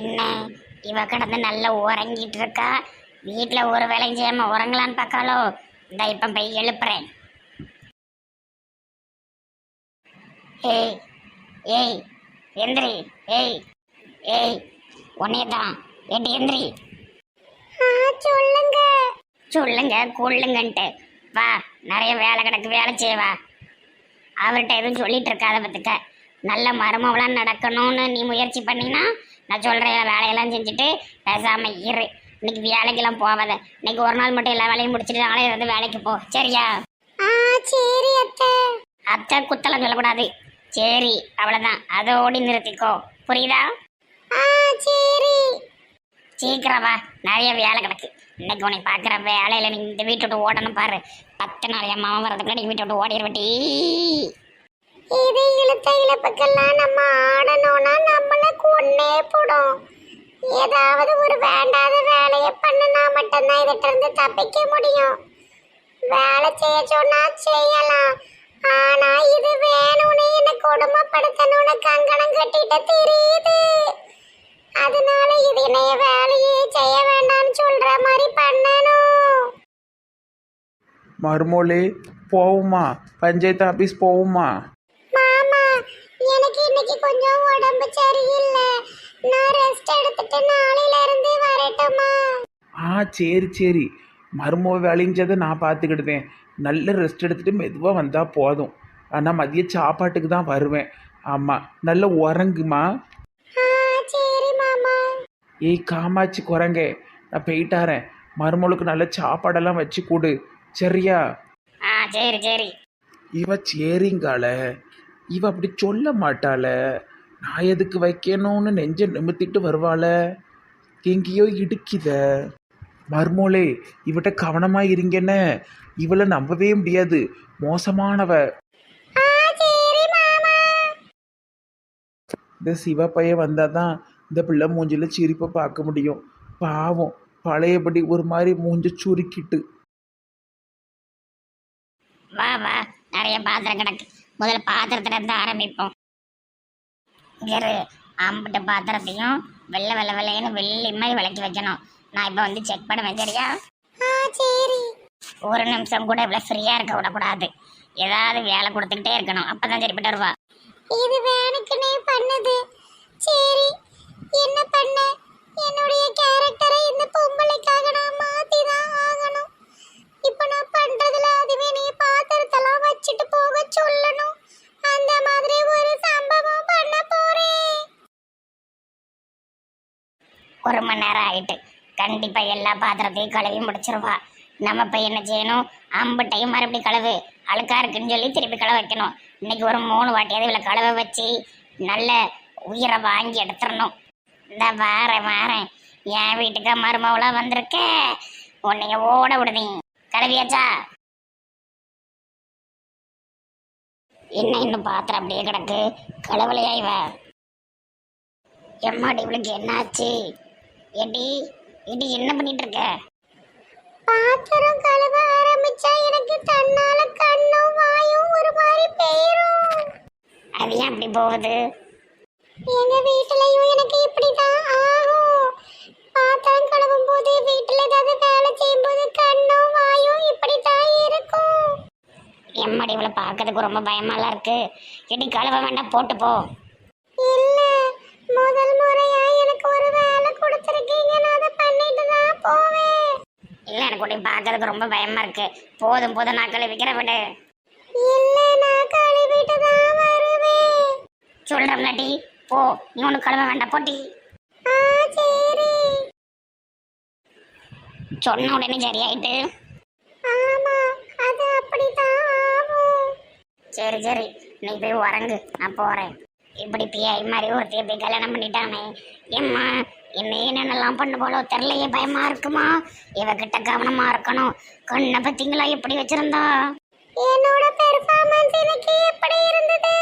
என்ன இவ கிடந்து நல்லா உறங்கிட்டு இருக்கா வீட்டில் ஒரு வேலையும் செய்யாம உறங்கலான்னு பார்க்காலோ இந்த இப்போ போய் எழுப்புறேன். ஏய் ஏய் எந்திரி ஏய் ஏய் உன்னைய தான். ஏட்டி எந்திரி. சொல்லுங்க. சொல்லுங்க கொள்ளுங்கன்ட்டு. வா நிறைய வேலை கிடக்கு வேலை செய்ய வா. அவர்கிட்ட எதுவும் சொல்லிட்டு இருக்காத பத்துக்க நல்ல மருமவளாம் நடக்கணும்னு நீ முயற்சி பண்ணினா நான் சொல்கிறேன் வேலையெல்லாம் செஞ்சுட்டு பேசாம இரு. இன்னைக்கு வேலைக்கெல்லாம் போவாத இன்னைக்கு ஒரு நாள் மட்டும் எல்லா வேலையும் முடிச்சுட்டு நாளே இருந்து வேலைக்கு போ. சரியா? ஆ சரி அத்தை. அத்தை குத்தலாம் சொல்லக்கூடாது. சரி அவ்வளோதான் அதோடி நிறுத்திக்கோ. புரியுதா? ஆ சரி. சீக்கிரம் வா. நிறைய வேலை கிடக்கு. இன்னைக்கு உனக்கு பார்க்குற வேலையில் நீ இந்த வீட்டை விட்டு ஓடணும் பாரு. பத்து நாள் என் மாமன் வரதுக்குள்ள நீ வீட்டை விட்டு ஓடிடுவட்டி இது இழுத்த இழப்புக்கெல்லாம் நம்ம ஆடணும்னா நம்மள ஒன்னே போடும் ஏதாவது ஒரு வேண்டாத வேலையை பண்ணினா மட்டும்தான் இதுகிட்ட தப்பிக்க முடியும். வேலை செய்ய சொன்னா செய்யலாம். ஆனா இது வேணும்னு என்ன கொடுமைப்படுத்தணும்னு கங்கணம் கட்டிட்டு தெரியுது. அதனால இது என்னைய வேலையே செய்ய வேண்டாம்னு சொல்ற மாதிரி பண்ணணும். மறுமொழி போவுமா. பஞ்சாயத்து ஆஃபீஸ் போவுமா மாமா எனக்கு இன்னைக்கு கொஞ்சம் உடம்பு சரியில்லை. நான் ரெஸ்ட் எடுத்துட்டு நாளையில இருந்து வரட்டுமா? ஆ சரி சரி. மருமோ வேலைஞ்சதை நான் பார்த்துக்கிடுதேன் நல்ல ரெஸ்ட் எடுத்துட்டு மெதுவாக வந்தால் போதும். ஆனால் மதிய சாப்பாட்டுக்கு தான் வருவேன். ஆமாம் நல்ல உறங்குமா? ஆ சரி மாமா. ஏய் காமாச்சி குரங்கே நான் போயிட்டாரேன். மருமகளுக்கு நல்ல சாப்பாடெல்லாம் வச்சு கொடு. சரியா? ஆ சரி சரி. இவ சேரிங்கால இவ அப்படி சொல்ல மாட்டாள. நான் எதுக்கு வைக்கணும்னு நெஞ்ச நிமித்திட்டு வருவாள? எங்கேயோ இடுக்கித. மர்மோளே இவட்ட கவனமா இருங்கன்னு இவளை நம்பவே முடியாது. மோசமானவ. இந்த சிவ பையன் வந்தாதான் இந்த பிள்ளை மூஞ்சில சிரிப்பை பார்க்க முடியும். பாவம் பழையபடி ஒரு மாதிரி மூஞ்ச சுருக்கிட்டு. வா வா நிறைய பாத்திரம் கிடக்கு. முதல்ல பாத்திரத்துல இருந்து ஆரம்பிப்போம். இரு அம்பிட்ட பாத்திரத்தையும் வெள்ளை வெள்ளை வெள்ளைன்னு வெள்ளி மாதிரி விளக்கி வைக்கணும். நான் இப்போ வந்து செக் பண்ணுவேன் சரியா? சரி. ஒரு நிமிஷம் கூட இவ்வளோ ஃப்ரீயாக இருக்க விடக்கூடாது. ஏதாவது வேலை கொடுத்துக்கிட்டே இருக்கணும். அப்போ தான் சரிப்பட்டு வருவா. இது வேணுக்குனே பண்ணுது. சரி. என்ன பண்ண? என்னுடைய கேரக்டரை இந்த பொம்பளைக்காக நான் மாற்றி தான் ஆகணும். இப்போ நான் பண்றதுல அதுவே நீ பாத்திரத்தெல்லாம் வச்சுட்டு போக சொல்லணும். அந்த மாதிரி ஒரு சம்பவம் பண்ண ஒரு மணி நேரம் ஆயிட்டு. கண்டிப்பா எல்லா பாத்திரத்தையும் கழுவி முடிச்சிருவா. நம்ம பையன் என்ன செய்யணும்? அம்பட்டையும் மறுபடியும் கழுவு. அழுக்கா இருக்குன்னு சொல்லி திருப்பி கழுவ வைக்கணும். இன்னைக்கு ஒரு மூணு வாட்டியாவது இவ்வளோ கழுவ வச்சு நல்ல உயிரை வாங்கி எடுத்துடணும். இந்த வாரேன் வாரேன். என் வீட்டுக்கு மருமவளா வந்திருக்க. உன்னைய ஓட விடுதீங்க கழுவியாச்சா? என்ன இன்னும் பாத்திரம் அப்படியே கிடக்கு? கழுவலையா இவன் எம்மாடி இவளுக்கு என்னாச்சு? எடி எடி என்ன பண்ணிட்டு இருக்க பாத்திரம் கழுவ ஆரம்பிச்சா எனக்கு தன்னால கண்ணும் வாயும் ஒரு மாதிரி பெயரும். அது ஏன் அப்படி போகுது? எங்க வீட்டுலயும் எனக்கு இப்படிதான் ஆகும். பாத்திரம் கழுவும் போது வீட்டுல ஏதாவது வேலை செய்யும் போது கண்ணும் வாயும் இப்படித்தான் இருக்கும். எம்மடி இவளை பார்க்கறதுக்கு ரொம்ப பயமாலாம் இருக்கு. இடி கழுவ வேண்டாம் போட்டு போ இல்ல முதல் முறையா எனக்கு ஒரு வேலை கொடுத்துருக்கீங்க நான் அதை பண்ணிட்டு தான் போவேன் இல்ல எனக்கு உன்னை பார்க்கறதுக்கு ரொம்ப பயமா இருக்கு. போதும் போதும் நான் கழுவிக்கிற விடு. சொல்றேன் நட்டி போ நீ ஒன்று கழுவ வேண்டாம் போட்டி. சொன்ன உடனே சரியாயிட்டு. சரி சரி. நீ போய் உறங்கு நான் போறேன். இப்படி பிஐ மாதிரி ஒருத்தைய போய் கல்யாணம் பண்ணிட்டானே. ஏம்மா என்ன என்னென்னலாம் பண்ண போல தெரிலையே பயமா இருக்குமா? இவகிட்ட கவனமா இருக்கணும். கண்ணை பத்திங்களா எப்படி வச்சிருந்தா? என்னோட பெர்ஃபார்மன்ஸ் எனக்கு எப்படி இருந்தது?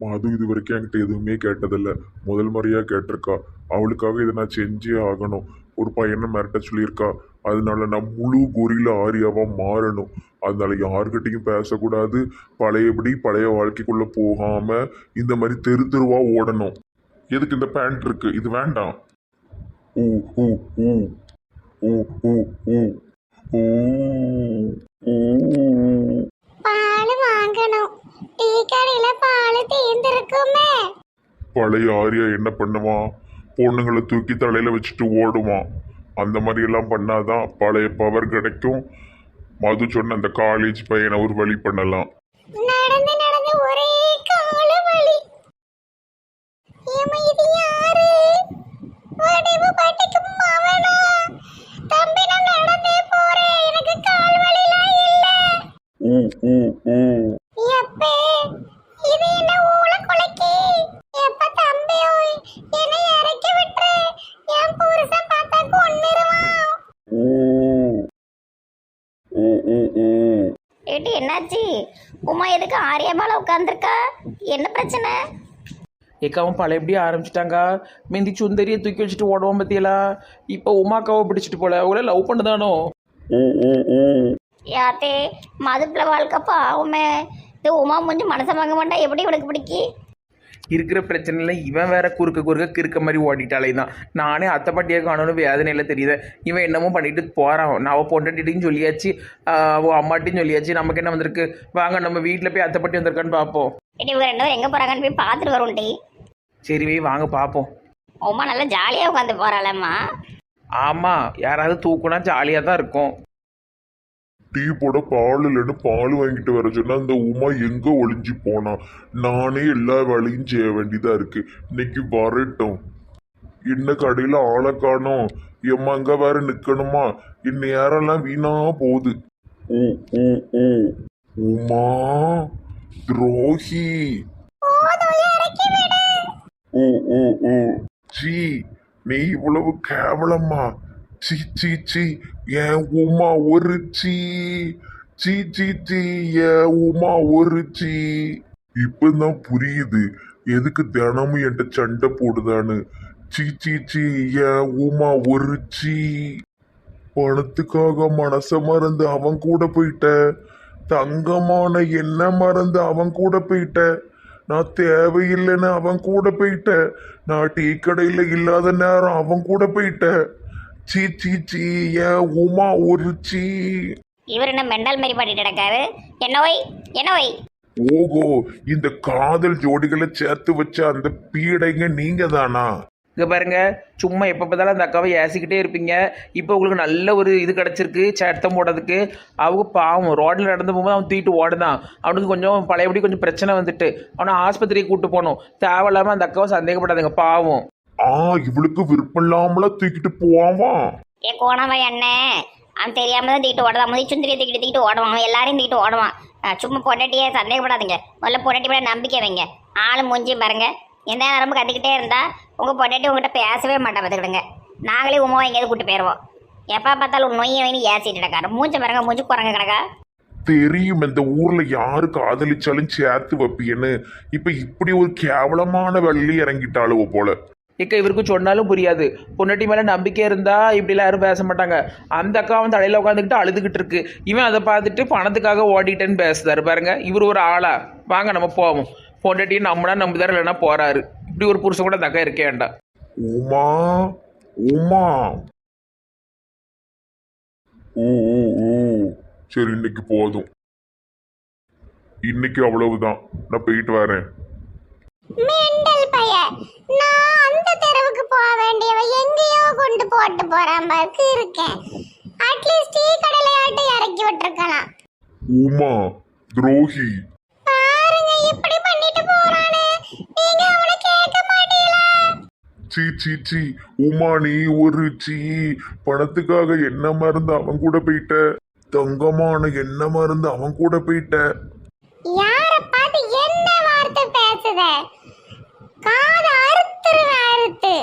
மது இது வரைக்கும் என்கிட்ட எதுவுமே கேட்டதில்ல. முதல் முறையாக கேட்டிருக்கா. அவளுக்காக இதை நான் செஞ்சே ஆகணும். ஒரு பையனை மிரட்ட சொல்லியிருக்கா. அதனால நான் முழு கொரியில ஆரியாவா மாறணும். அதனால யாருக்கிட்டையும் பேசக்கூடாது. பழையபடி பழைய வாழ்க்கைக்குள்ள போகாம இந்த மாதிரி தெரு தெருவா ஓடணும். எதுக்கு இந்த பேண்ட் இருக்கு? இது வேண்டாம். ஊ ஊ பழைய ஆரியா என்ன பண்ணுவான் பொண்ணுங்களை தூக்கி தலையில வச்சுட்டு ஓடுவான் அந்த மாதிரி எல்லாம் பண்ணாதான் பழைய பவர் கிடைக்கும். மது சொன்ன அந்த காலேஜ் பையனை ஒரு வழி பண்ணலாம். ஏக்காவும் பழையபடி ஆரம்பிச்சிட்டாங்க. மிந்தி சுந்தரியை தூக்கி வச்சுட்டு ஓடுவோம் பத்தியலா? இப்போ உமாக்காவை பிடிச்சிட்டு போல. அவங்கள லவ் பண்ணுதானோ? யாத்தே மதுப்புல வாழ்க்கை பாவமே இது உமா மூஞ்சி மனசை வாங்க மாட்டா. எப்படி இவனுக்கு பிடிக்கி? இருக்கிற பிரச்சனையில இவன் வேற குறுக்க குறுக்க கிறுக்க மாதிரி ஓடிட்டாலே தான். நானே அத்தை பாட்டியை காணணும் வேதனையில தெரியுது. இவன் என்னமோ பண்ணிட்டு போறான். நான் அவள் பொண்டாட்டிட்டையும் சொல்லியாச்சு ஆஹ் அவ அம்மாட்டையும் சொல்லியாச்சு. நமக்கு என்ன வந்திருக்கு? வாங்க நம்ம வீட்டில் போய் அத்தை பாட்டி வந்திருக்கான்னு பார்ப்போம். இடி இவங்க ரெண்டு பேரும் எங்க போறாங்கன்னு போய் பார்த்துட்டு வரும் டி சரி வை வாங்க பார்ப்போம் உமா நல்லா ஜாலியா உட்காந்து போறாளம்மா. ஆமாம் யாராவது தூக்குனா ஜாலியாக தான் இருக்கும். டீ போட பால் இல்லைன்னு பால் வாங்கிட்டு வர சொன்னா அந்த உமா எங்க ஒளிஞ்சு போனா? நானே எல்லா வேலையும் செய்ய வேண்டியதா இருக்கு. இன்னைக்கு வரட்டும். இன்ன கடையில ஆளை காணோம்? எம்மா அங்க வேற நிக்கணுமா? இந்நேரம்லாம் வீணா போகுது. ஊ, ஊ, ஊ. உமா துரோகி. ஓ ஓ ஓ சீ நீ இவ்வளவு கேவலமா சீ சீ சீ என் உமா ஒரு சீ. சீ சீ சீ என் உமா ஒரு சீ. இப்பதான் புரியுது. எதுக்கு தினமும் என்கிட்ட சண்டை போடுதான்னு. சீ சீ சீ என் உமா ஒரு சீ. பணத்துக்காக மனச மறந்து அவன் கூட போயிட்ட. தங்கமான என்ன மறந்து அவன் கூட போயிட்ட. நான் தேவையில்லைன்னு அவன் கூட போயிட்ட நான் டீ கடையில் இல்லாத நேரம் அவன் கூட போயிட்ட சீ சீ சீ என் உமா ஒரு சீ. இவர் என்ன மெண்டல் மாரி பாடிட்டு என்ன ஒய் என்ன ஒய் ஓகோ இந்த காதல் ஜோடிகளை சேர்த்து வச்ச அந்த பீடைங்க நீங்க தானா இங்கே பாருங்க சும்மா எப்போ பார்த்தாலும் அந்த அக்காவை ஏசிக்கிட்டே இருப்பீங்க. இப்போ உங்களுக்கு நல்ல ஒரு இது கிடச்சிருக்கு சட்டம் போடுறதுக்கு. அவங்க பாவம் ரோட்டில் நடந்து போகும்போது அவன் தூக்கிட்டு ஓடுதான் அவனுக்கு கொஞ்சம் பழையபடி கொஞ்சம் பிரச்சனை வந்துட்டு. அவனை ஆஸ்பத்திரிக்கு கூட்டு போகணும். தேவையில்லாமல் அந்த அக்காவை சந்தேகப்படாதுங்க பாவம். ஆ இவளுக்கு விருப்பம் இல்லாமல தூக்கிட்டு போவான் ஏ கோணவன் என்ன? அவன் தெரியாம தான் தூக்கிட்டு ஓடுவான் முதல் சுந்தரியை தூக்கிட்டு தூக்கிட்டு ஓடுவான். அவன் எல்லாரையும் தூக்கிட்டு ஓடுவான். சும்மா பொண்டாட்டியே சந்தேகப்படாதீங்க. முதல்ல பொண்டாட்டி மேல நம்பிக்கை வைங்க. ஆளு மூஞ்சியும் பாருங்க. எந்த நேரமும் கத்திக்கிட்டே இருந்தா உங்க பொண்டாட்டி உங்ககிட்ட பேசவே மாட்டா பார்த்துக்கிடுங்க. நாங்களே உமாவை எங்கேயாவது கூட்டு போயிடுவோம் எப்போ பார்த்தாலும் நொய்யை வைனி ஏசிட்டு கிடக்காரு மூஞ்ச பாருங்க மூஞ்சி குரங்க கிடக்கா. தெரியும் இந்த ஊர்ல யாரு காதலிச்சாலும் சேர்த்து வைப்பியன்னு இப்ப இப்படி ஒரு கேவலமான வள்ளி இறங்கிட்டாளுவ போல. இக்க இவருக்கு சொன்னாலும் புரியாது. பொண்டாட்டி மேலே நம்பிக்கை இருந்தால் இப்படிலாம் யாரும் பேச மாட்டாங்க. அந்த அக்கா வந்து தலையில் உட்காந்துக்கிட்டு அழுதுகிட்டு இருக்கு. இவன் அதை பார்த்துட்டு பணத்துக்காக ஓடிட்டேன்னு பேசுதாரு பாருங்க. இவர் ஒரு ஆளா? வாங்க நம்ம போவோம். பொண்டாட்டியை நம்பினா நம்புதார் இல்லைன்னா போறாரு. இப்படி ஒரு புருஷன் கூட அந்த அக்கா இருக்கே வேண்டாம். உமா உமா. ஊ, ஊ, ஊ. சரி இன்னைக்கு போதும். இன்னைக்கு அவ்வளவுதான். நான் போயிட்டு வரேன். மெண்டல் பைய நான் அந்த தெருவுக்கு போக வேண்டியவ எங்கேயோ கொண்டு போட்டு போற மாதிரி இருக்கேன். அட்லீஸ்ட் டீ கடையிலையாட்டு இறக்கி விட்டுருக்கலாம். உமா துரோகி பாருங்க இப்படி பண்ணிட்டு போறானே நீங்க அவனை கேட்க மாட்டீங்களா சீ சீ சீ. உமா நீ ஒரு சீ. பணத்துக்காக என்ன மருந்து அவன் கூட போயிட்ட? தங்கமான என்ன மருந்து அவன் கூட போயிட்ட? யார பார்த்து என்ன வார்த்தை பேசுத? காது அறுத்துருவேன் அறுத்து.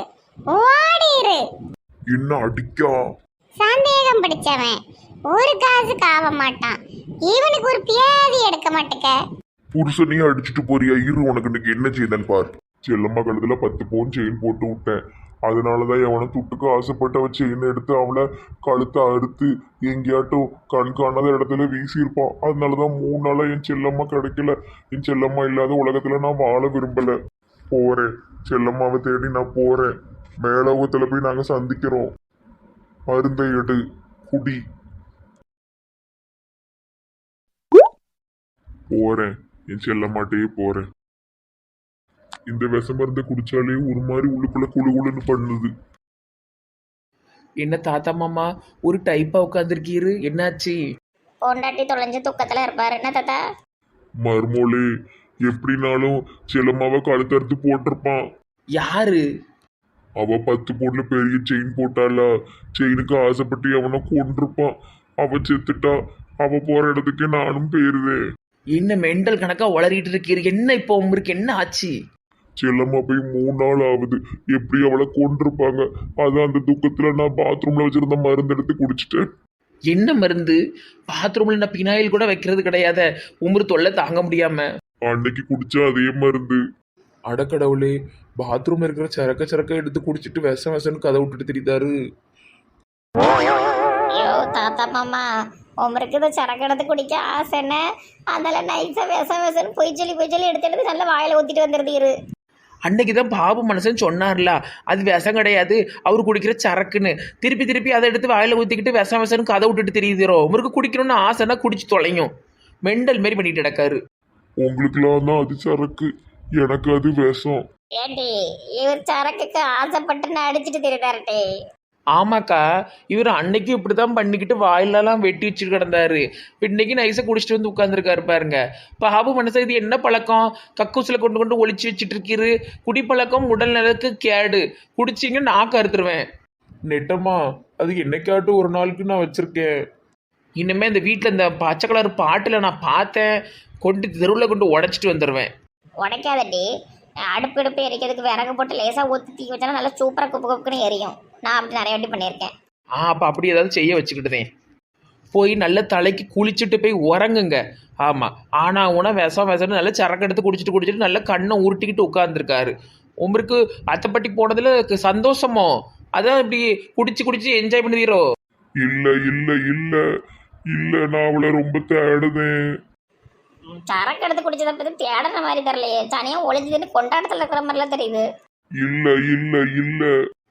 ஓடிரு. என்ன அடிக்கா? சந்தேகம் பிடிச்சவன். ஒரு காசுக்கு ஆக மாட்டான். இவனுக்கு ஒரு பியாதி எடுக்க மாட்டேக்க. புருஷனையும் அடிச்சுட்டு போறியா? இரு உனக்கு இன்னைக்கு என்ன செய்தேன் பார். செல்லம்மா கழுத்துல பத்து பவுன் செயின் போட்டு விட்டேன். அதனால தான் எவனை துட்டுக்கு ஆசைப்பட்டு அவ செயின் எடுத்து அவளை கழுத்தை அறுத்து எங்கேயாட்டும் கண் காணாத இடத்துல வீசியிருப்பான். அதனாலதான் மூணு நாளாக என் செல்லம்மா கிடைக்கல. என் செல்லம்மா இல்லாத உலகத்தில் நான் வாழ விரும்பலை. போகிறேன் செல்லம்மாவை தேடி நான் போகிறேன் மேலோகத்தில் போய் நாங்கள் சந்திக்கிறோம். மருந்தை எடு. குடி. போகிறேன் என் செல்லம்மாட்டையே போகிறேன் இந்த விஷ மருந்தை குடிச்சாலே ஒரு மாதிரி உள்ளுக்குள்ள குழு குழுன்னு பண்ணுது. என்ன தாத்தா மாமா ஒரு டைப்பாக உட்காந்துருக்கீரு என்னாச்சு? பொண்டாட்டி தொலைஞ்சு துக்கத்துல இருப்பாரு. என்ன தாத்தா? மர்மோலே எப்படினாலும் செல்லம்மாவை கழுத்தறுத்து போட்டிருப்பான் யாரு? அவ பத்து பொண்ணு பெரிய செயின் போட்டாளா? செயினுக்கு ஆசைப்பட்டு அவனை கொண்டிருப்பான் அவ செத்துட்டா. அவ போற இடத்துக்கு நானும் போயிருவேன் என்ன மெண்டல் கணக்கா உளறிட்டு இருக்கீரு? என்ன இப்போ உங்களுக்கு என்ன ஆச்சு? செல்லம்மா போய் மூணு நாள் ஆகுது. எப்படி அவளை கொண்டிருப்பாங்க அதான் அந்த துக்கத்துல நான் பாத்ரூம்ல வச்சிருந்த மருந்து எடுத்து குடிச்சிட்டேன். என்ன மருந்து? பாத்ரூம்ல நான் பினாயில் கூட வைக்கிறது கிடையாத. உமர் தொல்லை தாங்க முடியாம. அன்னைக்கு குடிச்சா அதே மருந்து. அடக்கடவுளே பாத்ரூம் இருக்கிற சரக்க சரக்க எடுத்து குடிச்சிட்டு விஷ விஷன்னு கதை விட்டுட்டு திரிதாரு. ஐயோ தாத்தா மாமா. உமருக்கு இது சரக்கு எடுத்து குடிக்க ஆசைன்னு அதில் நைஸாக விஷ விஷன்னு பொய் சொல்லி பொய் சொல்லி எடுத்து எடுத்து நல்லா வாயில ஊற்றிட்டு வந்துருந்தீரு அன்னைக்கு தான் பாபு மனுஷன் சொன்னார்ல. அது விஷம் கிடையாது. அவர் குடிக்கிற சரக்குன்னு. திருப்பி திருப்பி அதை எடுத்து வாயில ஊற்றிக்கிட்டு விஷம் விஷன்னு கதை விட்டுட்டு தெரியுதுரோ உமருக்கு குடிக்கணும்னு ஆசைன்னா குடிச்சு தொலையும். மெண்டல் மாரி பண்ணிட்டு கிடக்காரு. உங்களுக்குலாம் தான் அது சரக்கு. எனக்கு அது விஷம். ஏண்டி இவர் சரக்குக்கு ஆசைப்பட்டு அடிச்சிட்டு தெரியுதார்ட்டே ஆமாக்கா இவர் அன்னைக்கு இப்படி தான் பண்ணிக்கிட்டு வாயிலெல்லாம் வெட்டி வச்சுட்டு கிடந்தாரு. இன்னைக்கு நைஸாக குடிச்சிட்டு வந்து உட்காந்துருக்காரு பாருங்க. பாபு மனசு இது என்ன பழக்கம்? கக்கூசில் கொண்டு கொண்டு ஒளிச்சு வச்சுட்டு இருக்கீரு. குடிப்பழக்கம் உடல் நலத்துக்கு கேடு. குடிச்சிங்க நாக்கு அறுத்துருவேன் நெட்டம்மா அது என்னைக்காட்டும் ஒரு நாளுக்கு நான் வச்சிருக்கேன். இனிமே இந்த வீட்டில் இந்த பச்சை கலர் பாட்டில் நான் பார்த்தேன். கொண்டு தெருவில் கொண்டு உடச்சிட்டு வந்துடுவேன் உடைக்காதடி. அடுப்பு அடுப்பு எரிக்கிறதுக்கு விறகு போட்டு லேசாக ஊற்றி தீ வச்சாலும் நல்லா சூப்பராக குப்பு குப்புக்குன்னு எரியும். நான் அப்படி நிறைய வாட்டி பண்ணியிருக்கேன். ஆ அப்போ அப்படி ஏதாவது செய்ய வச்சுக்கிட்டுதேன் போய் நல்ல தலைக்கு குளிச்சுட்டு போய் உறங்குங்க. ஆமாம் ஆனால் உன விஷம் விஷம்னு நல்லா சரக்கு எடுத்து குடிச்சிட்டு குடிச்சிட்டு நல்லா கண்ணை உருட்டிக்கிட்டு உட்காந்துருக்காரு உமருக்கு அத்தைப்பட்டி போனதில் சந்தோஷமோ? அதான் இப்படி குடிச்சு குடிச்சு என்ஜாய் பண்ணுவீரோ? இல்ல இல்ல இல்ல. இல்ல நான் அவளை ரொம்ப தேடுதேன் சரக்கு எடுத்து குடிச்சதை பற்றி தேடுற மாதிரி தெரியலையே. தனியாக ஒளிஞ்சுதுன்னு கொண்டாட்டத்தில் இருக்கிற மாதிரிலாம் தெரியுது. இல்ல இல்ல இல்ல.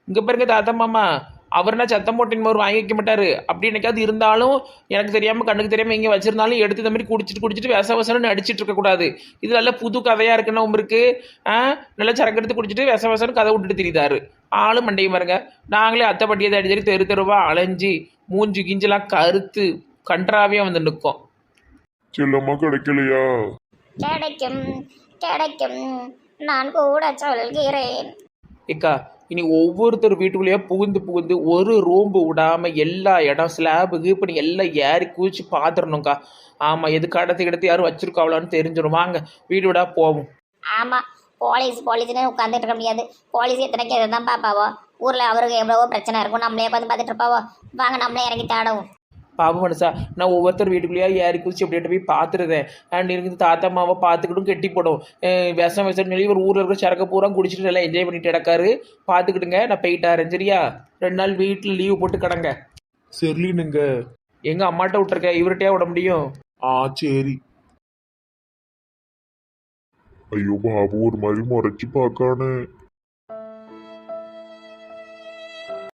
இங்கே பாருங்க தாத்தா மாமா. அவர்னா சத்தம் போட்டின் மாதிரி வாங்கி வைக்க மாட்டாரு. அப்படி என்னைக்காவது இருந்தாலும் எனக்கு தெரியாமல் கண்ணுக்கு தெரியாமல் எங்கே வச்சிருந்தாலும் எடுத்து இந்த மாதிரி குடிச்சிட்டு குடிச்சிட்டு விஷ விஷம்னு அடிச்சிட்டு இருக்கக்கூடாது இது நல்ல புது கதையாக இருக்குன்னா உங்களுக்கு ஆ? நல்லா சரக்கு எடுத்து குடிச்சிட்டு விஷ விஷம்னு கதை விட்டுட்டு திரிதாரு ஆளும் மண்டையும் பாருங்க. நாங்களே அத்தை பட்டியதை அடிச்சடி தெரு தெருவா அலைஞ்சி மூஞ்சி கிஞ்செல்லாம் கருத்து கன்றாவியாக வந்து நிற்கும். செல்லம்மா கிடைக்கலையா? கிடைக்கும் கிடைக்கும். நான் கூட சொல்கிறேன் ஏக்கா இனி ஒவ்வொருத்தர் வீட்டுக்குள்ளேயே புகுந்து புகுந்து ஒரு ரூம்பு விடாமல் எல்லா இடம் ஸ்லாபு கீப்பனி எல்லாம் ஏறி குதிச்சு பார்த்துடணும்க்கா ஆமாம் எது கடத்தி கிடத்தி யாரும் வச்சிருக்காவலான்னு தெரிஞ்சிடும். வாங்க வீடு விடா போவோம். ஆமாம் போலீஸ் போலீஸ்னு உட்காந்துட்டு இருக்க முடியாது. போலீஸ் எத்தனைக்கு எதை தான் பார்ப்பாவோ ஊரில் அவருக்கு எவ்வளவோ பிரச்சனை இருக்கும். நம்மளே உட்காந்து பார்த்துட்டு இருப்பாவோ? வாங்க நம்மளே இறங்கி தாடவும். பாபு மனசா நான் ஒவ்வொருத்தர் வீட்டுக்குள்ளேயே ஏறி குதிச்சு அப்படியே போய் பார்த்துருந்தேன் அண்ட் இருக்குது தாத்தா மாவை பார்த்துக்கிட்டும் கெட்டி போடும். விஷம் விஷம் சொல்லி ஒரு ஊரில் இருக்கிற சரக்கு பூரா குடிச்சிட்டு நல்லா என்ஜாய் பண்ணிட்டு கிடக்காரு. பார்த்துக்கிட்டுங்க நான் போயிட்டாரேன் சரியா? ரெண்டு நாள் வீட்டில் லீவு போட்டு கிடங்க. சரினுங்க எங்கள் அம்மாட்ட விட்டுருக்கேன் இவர்கிட்டயே விட முடியும்? ஆ சரி. ஐயோ பாபு ஒரு மாதிரி முறைச்சு பார்க்கானே.